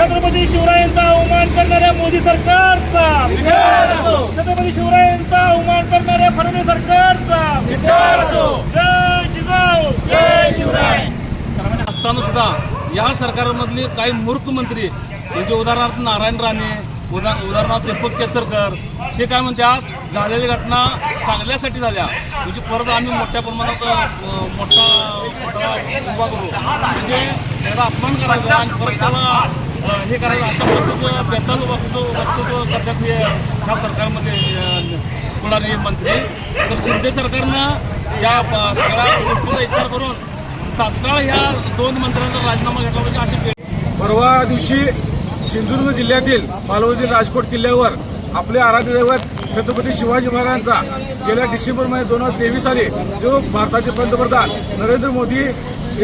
छत्रपती शिवरायांचा अवमान करणाऱ्या मोदी सरकारचा. छत्रपती शिवरायांचा अवमान करणाऱ्या फडणवीस सरकारचा. जय जिजाऊ असताना सुद्धा या सरकारमधले काही मूर्ख मंत्री म्हणजे उदाहरणार्थ नारायण राणे उदा उदाहरणार्थ दीपक केसरकर हे काय म्हणतात झालेल्या घटना चांगल्यासाठी झाल्या. म्हणजे परत आम्ही मोठ्या प्रमाणात मोठा उभा करू. म्हणजे त्याचा अपमान करायचा आणि परत त्याला हे करायचं अशा पद्धतीचं बेताल वक्तव्य वक्तव्य करतात हे ह्या सरकारमध्ये अ, मंत्री. तर शिंदे सरकारनं या सगळ्या गोष्टीचा विचार करून तात्काळ ह्या दोन मंत्र्यांचा राजीनामा घेतला पाहिजे अशी परवा दिवशी सिंधुदुर्ग जिल्ह्यातील मालवणी राजकोट किल्ल्यावर आपले आराध्य दैवत छत्रपती शिवाजी महाराजांचा गेल्या डिसेंबर महिन्यात दोन हजार तेवीस साली जो भारताचे पंतप्रधान नरेंद्र मोदी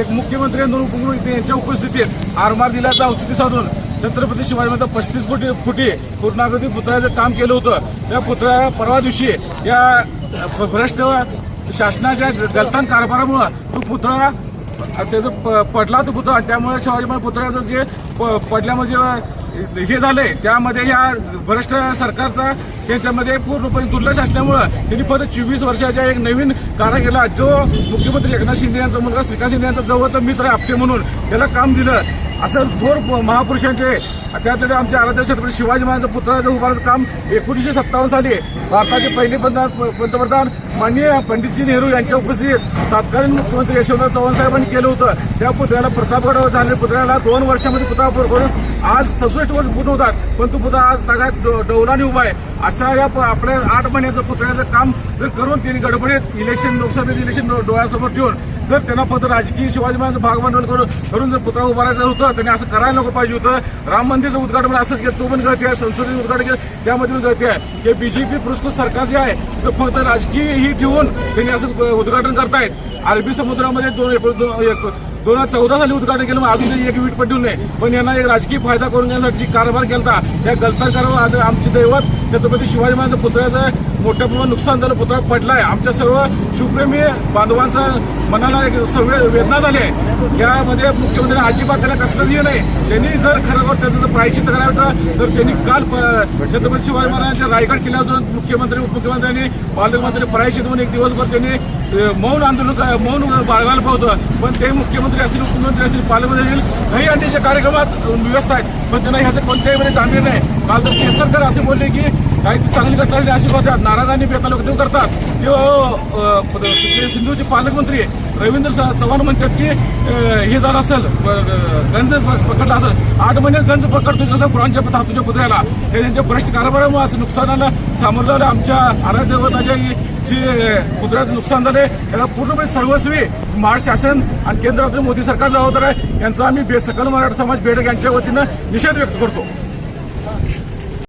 एक मुख्यमंत्री आणि दोन उपमुख्यमंत्री यांच्या उपस्थितीत आरमार दिल्याचा औषधी साधून छत्रपती शिवाजी महाराज पस्तीस फुटी फुटी पूर्णाकृती पुतळ्याचं काम केलं होतं. त्या पुतळ्या परवा दिवशी या भ्रष्ट शासनाच्या गलतान कारभारामुळं तो पुतळा त्याचं प- पडला तो पुतळा त्यामुळे शिवाजी महाराज पुतळ्याचं जे प- जे हे झालंय. त्यामध्ये या भ्रष्ट सरकारचा त्यांच्यामध्ये पूर्णपणे दुर्लक्ष असल्यामुळं त्यांनी फक्त चोवीस वर्षाच्या एक नवीन कारागिरला जो मुख्यमंत्री एकनाथ शिंदे यांचा मुलगा श्रीकांत शिंदे यांचा जवळचा मित्र आहे आपटे म्हणून त्याला काम दिलं. असं थोर महापुरुषांचे त्यातले आमच्या आराध्य छत्रपती शिवाजी महाराज पुतळ्याचं उभाराचं काम एकोणीसशे सत्तावन्न साली भारताचे पहिले पंतप्रधान माननीय पंडितजी नेहरू यांच्या उपस्थितीत तत्कालीन मुख्यमंत्री यशवंतराव चव्हाण साहेबांनी केलं होतं. त्या पुतळ्याला प्रतापगड झालेल्या पुतळ्याला दोन वर्षामध्ये पुतळा करून आज सदुसष्ट वर्ष पूर्ण होतात पण तो पुतळा आज सगळ्या डो- डौलाने उभा आहे. अशा या आपल्या आठ महिन्याचं पुतळ्याचं काम जर करून त्यांनी गडबडीत इलेक्शन लोकसभेचं इलेक्शन डोळ्यासमोर ठेवून जर त्यांना फक्त राजकीय शिवाजी महाराज भाग भांडवल करून करून जर पुतळा उभारायचं होतं त्यांनी असं करायला नको पाहिजे होतं. राम मंदिरचं उद्घाटन असंच केलं. तो पण गळती आहे संसदेचं उद्घाटन केलं. त्यामध्ये पण गळती आहे. हे बीजेपी पुरस्कृत सरकार जे आहे ते फक्त राजकीय ही ठेवून त्यांनी असं उद्घाटन करतायत. अरबी समुद्रामध्ये दोन एप्रिल दोन हजार चौदा साली उद्घाटन केलं मग अजून एक वीट पडली नाही पण यांना एक राजकीय फायदा करून घेण्यासाठी कारभार केला त्या गलताकारावर आज आमचे दैवत छत्रपती शिवाजी महाराज पुतळ्याचं मोठ्या प्रमाणात नुकसान झालं पुतळा पडलाय. आमच्या सर्व शिवप्रेमी बांधवांचा मनाला एक सर्व वेदना झाली आहे. यामध्ये मुख्यमंत्री अजिबात त्याला कसलंच हे नाही. त्यांनी जर खरोखर त्याचं जर प्रायचित करायचं होतं तर त्यांनी काल छत्रपती शिवाजी महाराजांच्या रायगड किल्ल्यावर जाऊन मुख्यमंत्री उपमुख्यमंत्र्यांनी पालकमंत्री प्रायचित म्हणून एक दिवसभर त्यांनी मौन आंदोलन मौन बाळगायला पावतं. पण ते मुख्यमंत्री असतील उपमुख्यमंत्री असतील पालकमंत्री असतील काही अंडीच्या कार्यक्रमात व्यवस्था आहेत. पण त्यांना ह्याचं कोणत्याही वेळेस गांभीर नाही. काल तर केसरकर असे बोलले की काही ती चांगली घटना झाली अशी होत्यात नाराजांनी बेताल वक्तव्य करतात. ते सिंधूचे पालकमंत्री रवींद्र चव्हाण म्हणतात की हे झालं असेल गंज पकडला असेल. आठ महिन्यात गंज पकडतो पुराणच्या पता तुझ्या पुतळ्याला. हे त्यांच्या भ्रष्ट कारभारामुळे असं नुकसानाला सामोरं झालं आमच्या आराध्यवताच्या जे पुतळ्याचं नुकसान झाले याला पूर्णपणे सर्वस्वी महाराष्ट्र शासन आणि केंद्रातून मोदी सरकार जबाबदार आहे. यांचा आम्ही बे- सकल मराठा समाज बेडक यांच्या वतीनं निषेध व्यक्त करतो.